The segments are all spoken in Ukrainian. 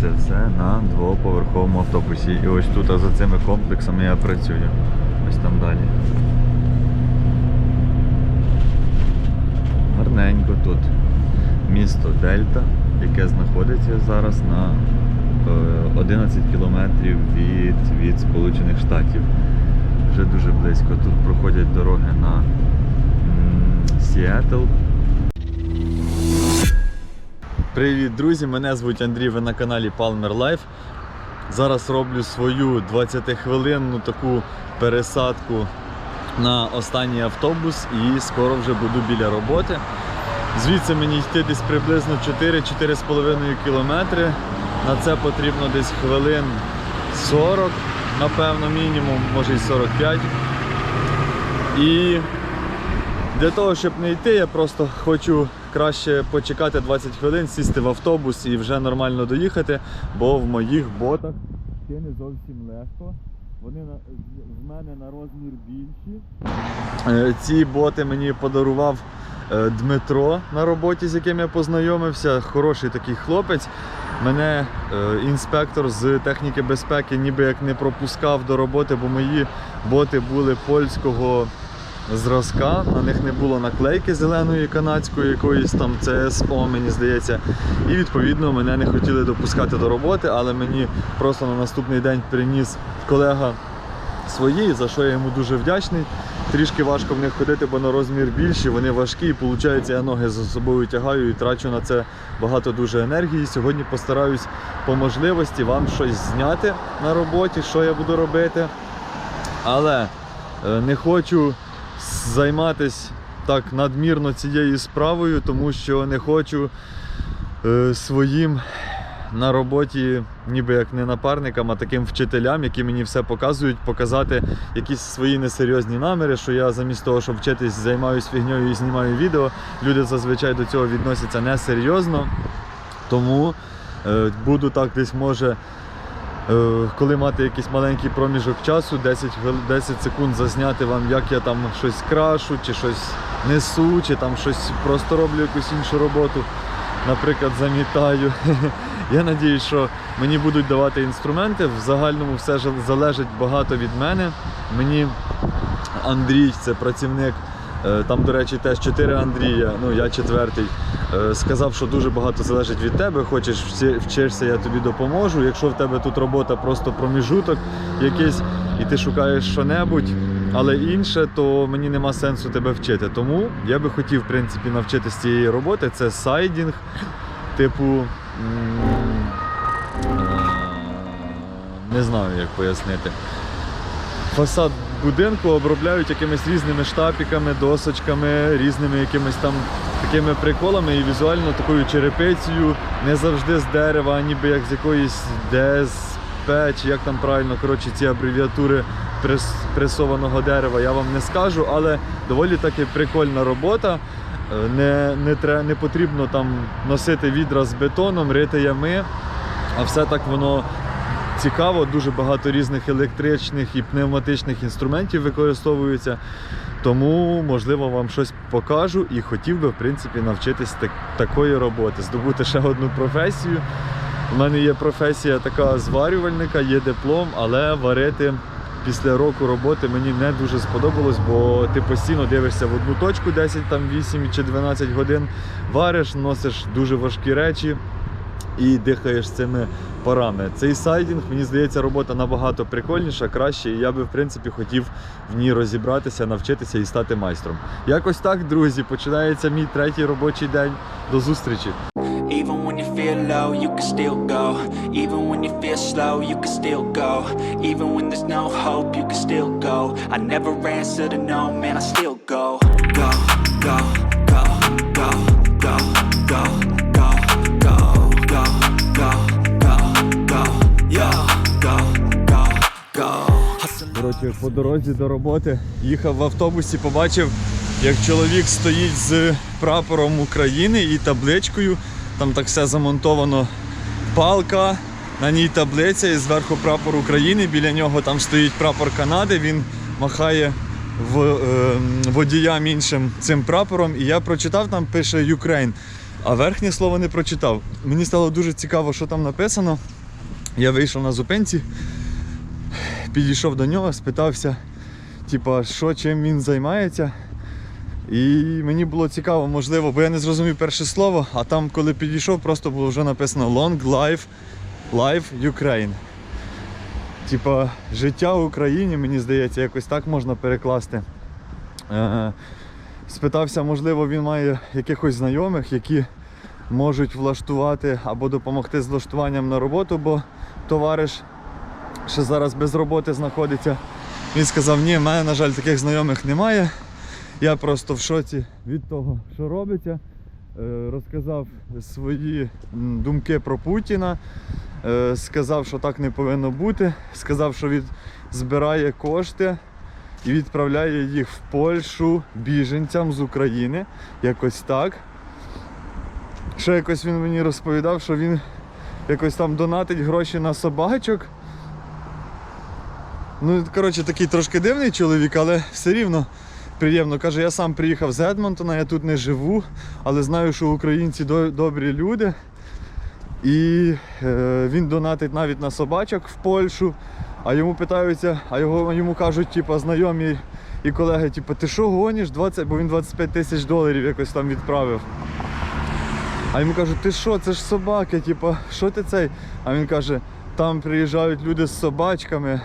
Це все на двоповерховому автобусі. І ось тут а за цими комплексами я працюю. Ось там далі. Гарненько тут. Місто Дельта, яке знаходиться зараз на е, 11 кілометрів від, від Сполучених Штатів. Вже дуже близько. Тут проходять дороги на Сіетл. Привіт, друзі! Мене звуть Андрій, ви на каналі Palmer Life. Зараз роблю свою 20-хвилинну таку пересадку на останній автобус і скоро вже буду біля роботи. Звідси мені йти десь приблизно 4-4,5 кілометри. На це потрібно десь хвилин 40, напевно, мінімум, може і 45. І для того, щоб не йти, я просто хочу краще почекати 20 хвилин, сісти в автобус і вже нормально доїхати, бо в моїх ботах ще не зовсім легко. Вони в мене на розмір більші. Е, Ці боти мені подарував е, Дмитро на роботі, з яким я познайомився. Хороший такий хлопець. Мене е, інспектор з техніки безпеки ніби як не пропускав до роботи, бо мої боти були польського зразка, на них не було наклейки зеленої канадської, якоїсь там CSO, мені здається. І відповідно мене не хотіли допускати до роботи, але мені просто на наступний день приніс колега свої, за що я йому дуже вдячний. Трішки важко в них ходити, бо на розмір більші, вони важкі, і виходить, я ноги за собою тягаю і трачу на це багато дуже енергії. Сьогодні постараюсь по можливості вам щось зняти на роботі, що я буду робити. Але е, не хочу займатися так надмірно цією справою, тому що не хочу е, своїм на роботі, ніби як не напарникам, а таким вчителям, які мені все показують, показати якісь свої несерйозні наміри, що я замість того, щоб вчитись, займаюся фігньою і знімаю відео. Люди зазвичай до цього відносяться несерйозно. Тому е, буду так десь може. Е, Коли мати якийсь маленький проміжок часу, 10, хвил- 10 секунд зазняти вам, як я там щось крашу, чи щось несу, чи там щось просто роблю якусь іншу роботу, наприклад, замітаю. Я надіюсь, що мені будуть давати інструменти. В загальному все ж залежить багато від мене. Мені Андрій, це працівник. Е, Там, до речі, теж чотири Андрія, ну я четвертий. е, Сказав, що дуже багато залежить від тебе. Хочеш вчишся, я тобі допоможу. Якщо в тебе тут робота просто проміжуток якийсь, і ти шукаєш що-небудь, але інше, то мені нема сенсу тебе вчити. Тому я би хотів, в принципі, навчитися цієї роботи. Це сайдінг, типу. е, Не знаю, як пояснити. Фасад будинку обробляють якимись різними штапіками, досочками, різними якимись там такими приколами і візуально такою черепицею, не завжди з дерева, ніби як з якоїсь ДСП, чи як там правильно, коротше, ці абревіатури прес- пресованого дерева, я вам не скажу, але доволі таки прикольна робота. Е, Не, не, тре- не потрібно там носити відра з бетоном, рити ями, а все так воно цікаво, дуже багато різних електричних і пневматичних інструментів використовується. Тому, можливо, вам щось покажу і хотів би, в принципі, навчитись так, такої роботи, здобути ще одну професію. У мене є професія така зварювальника, є диплом, але варити після року роботи мені не дуже сподобалось, бо ти постійно дивишся в одну точку 10, там 8 чи 12 годин, вариш, носиш дуже важкі речі і дихаєш цими парами. Цей сайдінг, мені здається, робота набагато прикольніша, краще, і я би в принципі хотів в ній розібратися, навчитися і стати майстром. Якось так, друзі, починається мій третій робочий день. До зустрічі! Even when you feel low, you can still go. Even when you feel slow, you can still go. Even when there's no hope, you can still go. I never answer to no, man, I still go. Hustle по дорозі до роботи їхав в автобусі, побачив, як чоловік стоїть з прапором України і табличкою. Там так все замонтовано палка, на ній таблиця і зверху прапор України. Біля нього там стоїть прапор Канади. Він махає в, е, водіям іншим цим прапором. І я прочитав, там пише Ukraine. А верхнє слово не прочитав. Мені стало дуже цікаво, що там написано. Я вийшов на зупинці, підійшов до нього, спитався, типа, що чим він займається. І мені було цікаво, можливо, бо я не зрозумів перше слово, а там, коли підійшов, просто було вже написано Long Life Life Ukraine. Типа, життя в Україні, мені здається, якось так можна перекласти. Е, спитався, можливо, він має якихось знайомих, які можуть влаштувати або допомогти з влаштуванням на роботу, бо товариш ще зараз без роботи знаходиться. Він сказав, ні, в мене, на жаль, таких знайомих немає. Я просто в шоці від того, що робиться. Е, Розказав свої думки про Путіна. Е, Сказав, що так не повинно бути. Сказав, що він збирає кошти і відправляє їх в Польщу біженцям з України. Якось так. Ще якось він мені розповідав, що він якось там донатить гроші на собачок. Ну, коротше, такий трошки дивний чоловік, але все рівно приємно. Каже, я сам приїхав з Едмонтона, я тут не живу, але знаю, що українці до- добрі люди. І е, він донатить навіть на собачок в Польщу. А йому питаються, а його, йому кажуть, типу, знайомі і колеги, типу, ти що гониш? 20, бо він 25 тисяч доларів якось там відправив. А йому кажуть, ти що, це ж собаки, типу, що ти цей? А він каже, там приїжджають люди з собачками,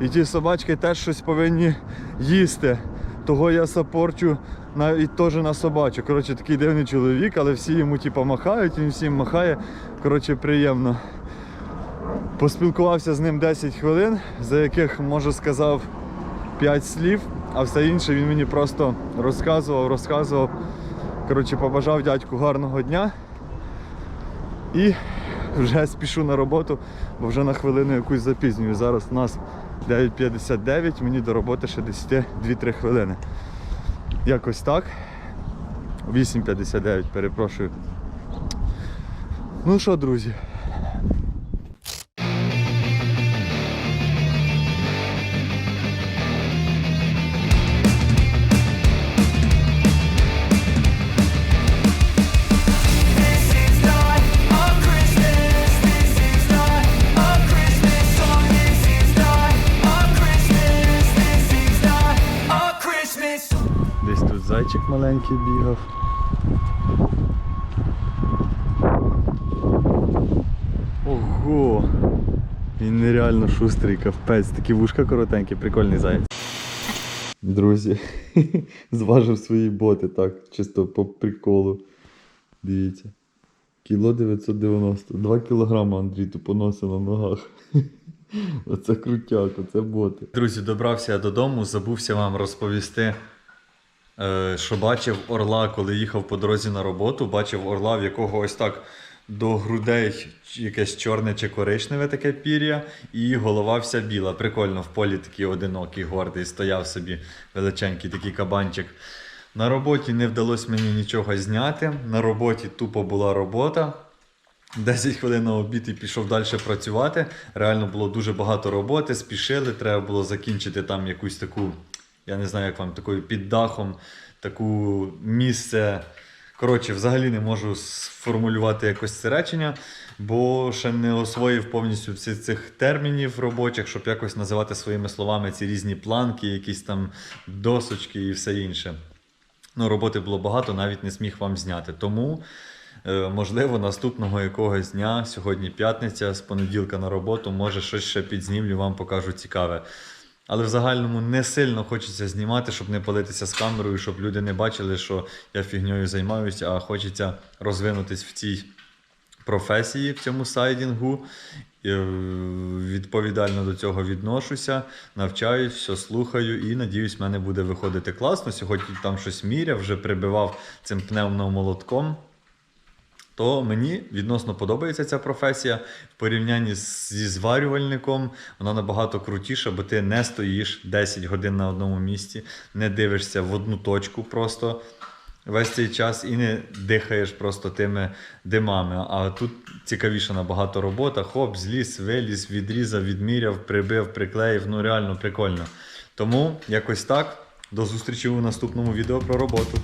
і ті собачки теж щось повинні їсти. Того я сапорчу навіть теж на собачок. Коротше, такий дивний чоловік, але всі йому типу, махають, він всім махає. Коротше, приємно. Поспілкувався з ним 10 хвилин, за яких, може, сказав 5 слів, а все інше він мені просто розказував, розказував. Коротше, побажав дядьку гарного дня. І вже спішу на роботу, бо вже на хвилину якусь запізнюю. Зараз у нас 9.59, мені до роботи ще десь йти 2-3 хвилини. Якось так. 8.59, перепрошую. Ну що, друзі, зайчик маленький бігав. Ого! Він нереально шустрий, капець, такі вушка коротенькі, прикольний заяць. Друзі, зважив свої боти, так, чисто по приколу. Дивіться. Кіло 990. 2 кілограми Андрій тупо носив на ногах. Оце крутяк, оце боти. Друзі, добрався я додому, забувся вам розповісти, що бачив орла, коли їхав по дорозі на роботу. Бачив орла, в якого ось так до грудей якесь чорне чи коричневе таке пір'я, і голова вся біла. Прикольно, в полі такий одинокий, гордий, стояв собі величенький такий кабанчик. На роботі не вдалося мені нічого зняти. На роботі тупо була робота. 10 хвилин на обід і пішов далі працювати. Реально було дуже багато роботи, спішили, треба було закінчити там якусь таку, я не знаю, як вам такою під дахом, таку місце. Коротше, взагалі не можу сформулювати якось це речення, бо ще не освоїв повністю всіх цих термінів робочих, щоб якось називати своїми словами ці різні планки, якісь там досочки і все інше. Ну, роботи було багато, навіть не зміг вам зняти. Тому, е, можливо, наступного якогось дня, сьогодні п'ятниця, з понеділка на роботу, може щось ще підзнімлю, вам покажу цікаве. Але в загальному не сильно хочеться знімати, щоб не палитися з камерою, щоб люди не бачили, що я фігньою займаюся, а хочеться розвинутись в цій професії, в цьому сайдінгу. І, е, Відповідально до цього відношуся, навчаюсь, все слухаю і надіюсь, в мене буде виходити класно. Сьогодні там щось міряв, вже прибивав цим пневмомолотком. То мені відносно подобається ця професія в порівнянні зі зварювальником. Вона набагато крутіша, бо ти не стоїш 10 годин на одному місці, не дивишся в одну точку просто весь цей час і не дихаєш просто тими димами. А тут цікавіша набагато робота. Хоп, зліз, виліз, відрізав, відміряв, прибив, приклеїв. Ну реально прикольно. Тому якось так. До зустрічі у наступному відео про роботу.